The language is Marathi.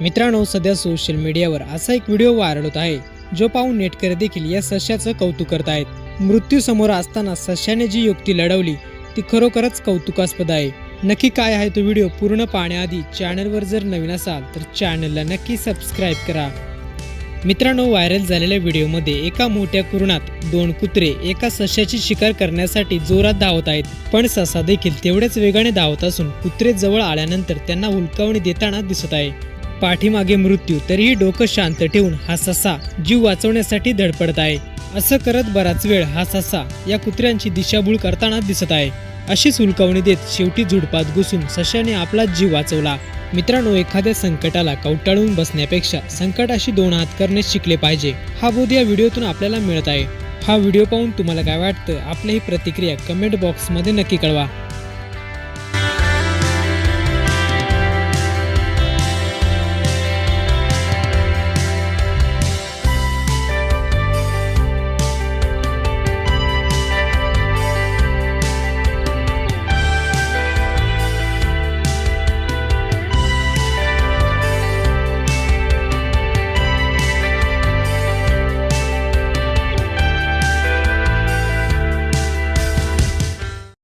मित्रांनो सध्या सोशल मीडियावर असा एक व्हिडिओ व्हायरल होत आहे जो पाहून नेटकरी देखील या सश्याचं कौतुक करत आहेत. मृत्यू समोर असताना सश्याने जी युक्ती लढवली ती खरोखरच कौतुकास्पद आहे. नक्की काय आहे तो व्हिडिओ पूर्ण पाहण्याआधी चॅनलवर जर नवीन असाल तर चॅनलला नक्की सबस्क्राईब करा. मित्रांनो व्हायरल झालेल्या व्हिडिओमध्ये एका मोठ्या कुरणात दोन कुत्रे एका सश्याची शिकार करण्यासाठी जोरात धावत आहेत. पण ससा देखील तेवढ्याच वेगाने धावत असून कुत्रे जवळ आल्यानंतर त्यांना हुलकावणी देताना दिसत आहे. पाठीमागे मृत्यू तरीही डोकं शांत ठेवून हा ससा जीव वाचवण्यासाठी धडपडत आहे. असं करत बराच वेळ हा ससा या कुत्र्यांची दिशाभूल करताना दिसत आहे. अशीच सुलकावणी देत शेवटी झुडपात घुसून सशाने आपला जीव वाचवला. मित्रांनो एखाद्या संकटाला कवटाळून बसण्यापेक्षा संकटाशी दोन हात करणे शिकले पाहिजे. हा बोध या व्हिडिओतून आपल्याला मिळत आहे. हा व्हिडिओ पाहून तुम्हाला काय वाटतं? आपली ही प्रतिक्रिया कमेंट बॉक्समध्ये नक्की कळवा.